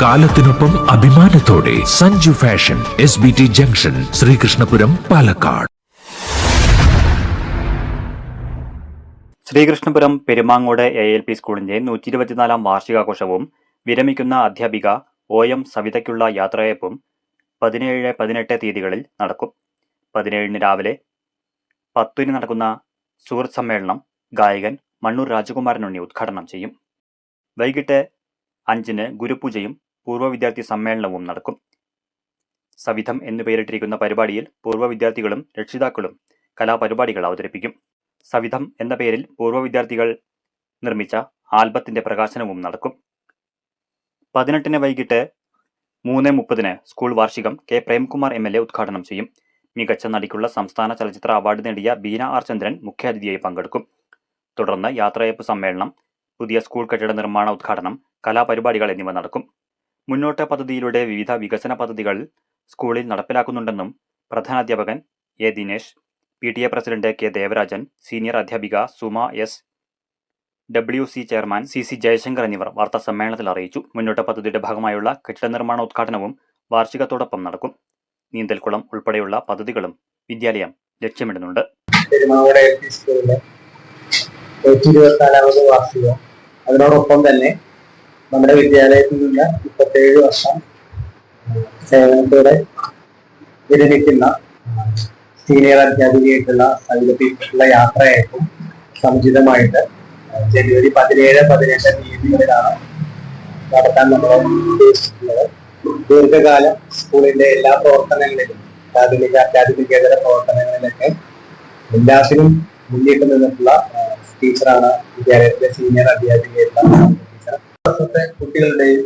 കാലത്തിനൊപ്പം അഭിമാനത്തോടെ Sanju fashion S B T junction Sreekrishnapuram Palakkad. Sreekrishnapuram Perumangode A L P സ്കൂളിന്റെ നൂറ്റി ഇരുപത്തിനാലാം വാർഷികാഘോഷവും വിരമിക്കുന്ന അധ്യാപിക ഒ എം സവിതയ്ക്കുള്ള യാത്രയപ്പും പതിനേഴ് പതിനെട്ട് തീയതികളിൽ നടക്കും. പതിനേഴിന് രാവിലെ പത്തിന് നടക്കുന്ന സുഹൃത്ത് സമ്മേളനം ഗായകൻ മണ്ണൂർ രാജകുമാരൻ ഉണ്ണി ഉദ്ഘാടനം ചെയ്യും. വൈകിട്ട് അഞ്ചിന് ഗുരുപൂജയും പൂർവ വിദ്യാർത്ഥി സമ്മേളനവും നടക്കും. സവിധം എന്നു പേരിട്ടിരിക്കുന്ന പരിപാടിയിൽ പൂർവ വിദ്യാർത്ഥികളും രക്ഷിതാക്കളും കലാപരിപാടികൾ അവതരിപ്പിക്കും. സവിധം എന്ന പേരിൽ പൂർവ വിദ്യാർത്ഥികൾ നിർമ്മിച്ച ആൽബത്തിന്റെ പ്രകാശനവും നടക്കും. പതിനെട്ടിന് വൈകിട്ട് മൂന്ന് മുപ്പതിന് സ്കൂൾ വാർഷികം K Premkumar M L A ഉദ്ഘാടനം ചെയ്യും. മികച്ച നടിക്കുള്ള സംസ്ഥാന ചലച്ചിത്ര അവാർഡ് നേടിയ ബീന ആർ ചന്ദ്രൻ മുഖ്യാതിഥിയായി പങ്കെടുക്കും. തുടർന്ന് യാത്രയപ്പ് സമ്മേളനം പുതിയ സ്കൂൾ കെട്ടിട നിർമ്മാണ ഉദ്ഘാടനം കലാപരിപാടികൾ എന്നിവ നടക്കും. മുന്നോട്ട് പദ്ധതിയിലൂടെ വിവിധ വികസന പദ്ധതികൾ സ്കൂളിൽ നടപ്പിലാക്കുന്നുണ്ടെന്നും പ്രധാനാധ്യാപകൻ A Dinesh P T A president K Devarajan senior അധ്യാപിക Suma S W C chairman C C Jayashankar എന്നിവർ വാർത്താ സമ്മേളനത്തിൽ അറിയിച്ചു. മുന്നോട്ട് പദ്ധതിയുടെ ഭാഗമായുള്ള കെട്ടിട നിർമ്മാണ ഉദ്ഘാടനവും വാർഷികത്തോടൊപ്പം നടക്കും. നീന്തൽക്കുളം ഉൾപ്പെടെയുള്ള പദ്ധതികളും വിദ്യാലയം ലക്ഷ്യമിടുന്നുണ്ട്. അതിനോടൊപ്പം തന്നെ നമ്മുടെ വിദ്യാലയത്തിൽ നിന്ന് മുപ്പത്തേഴ് വർഷം സേവനത്തോടെ വിരമിക്കുന്ന സീനിയർ അധ്യാപികയായിട്ടുള്ള സൈലത്തിലുള്ള യാത്രയായിരിക്കും സമുചിതമായിട്ട് ജനുവരി പതിനേഴ് പതിനെട്ട് തീയതികളിലാണ് നടത്താൻ നമ്മൾ ഉദ്ദേശിക്കുന്നത്. ദീർഘകാലം സ്കൂളിന്റെ എല്ലാ പ്രവർത്തനങ്ങളിലും പ്രാഥമിക അക്കാദമികേതര പ്രവർത്തനങ്ങളിലൊക്കെ എല്ലാത്തിനും മുന്നിട്ട് നിന്നിട്ടുള്ള ടീച്ചറാണ് വിദ്യാലയത്തിലെ സീനിയർ അധ്യാപികയായിട്ടുള്ള ടീച്ചർ വർഷത്തെ കുട്ടികളുടെയും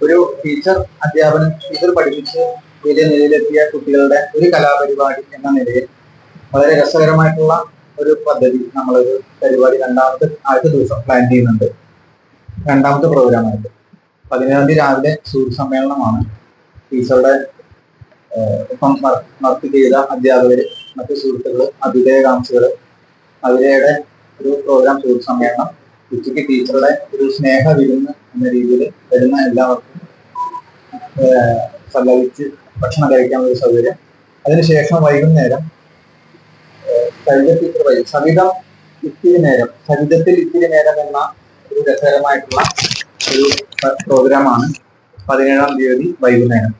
ഒരു ടീച്ചർ അധ്യാപനം ടീച്ചർ പഠിപ്പിച്ച് വലിയ നിലയിലെത്തിയ കുട്ടികളുടെ ഒരു കലാപരിപാടി എന്ന നിലയിൽ വളരെ രസകരമായിട്ടുള്ള ഒരു പദ്ധതി നമ്മളൊരു പരിപാടി രണ്ടാമത്തെ ആദ്യത്തെ ദിവസം പ്ലാൻ ചെയ്യുന്നുണ്ട്. രണ്ടാമത്തെ പ്രോഗ്രാമായിട്ട് പതിനേഴാം തീയതി രാവിലെ സൂര്യ സമ്മേളനമാണ്. ടീച്ചറുടെ ഇപ്പം വർക്ക് ചെയ്ത അധ്യാപകര് മറ്റു സുഹൃത്തുക്കൾ അഭ്യുദയകാംക്ഷികൾ അവരുടെ ഒരു പ്രോഗ്രാം സൂര്യ സമ്മേളനം ഉച്ചയ്ക്ക് ടീച്ചറുടെ ഒരു സ്നേഹ വിരുന്ന് എന്ന രീതിയിൽ വരുന്ന എല്ലാവർക്കും ഏഹ്, സല്ലപിച്ച് ഭക്ഷണം കഴിക്കാനുള്ള ഒരു സൗകര്യം അതിനുശേഷം വൈകുന്നേരം സവിതത്തിൽ സവിത ഇത്തിരി നേരം സവിതത്തിൽ ഇത്തിരി നേരം എന്ന ഒരു രസകരമായിട്ടുള്ള ഒരു പ്രോഗ്രാമാണ് പതിനേഴാം തീയതി വൈകുന്നേരം.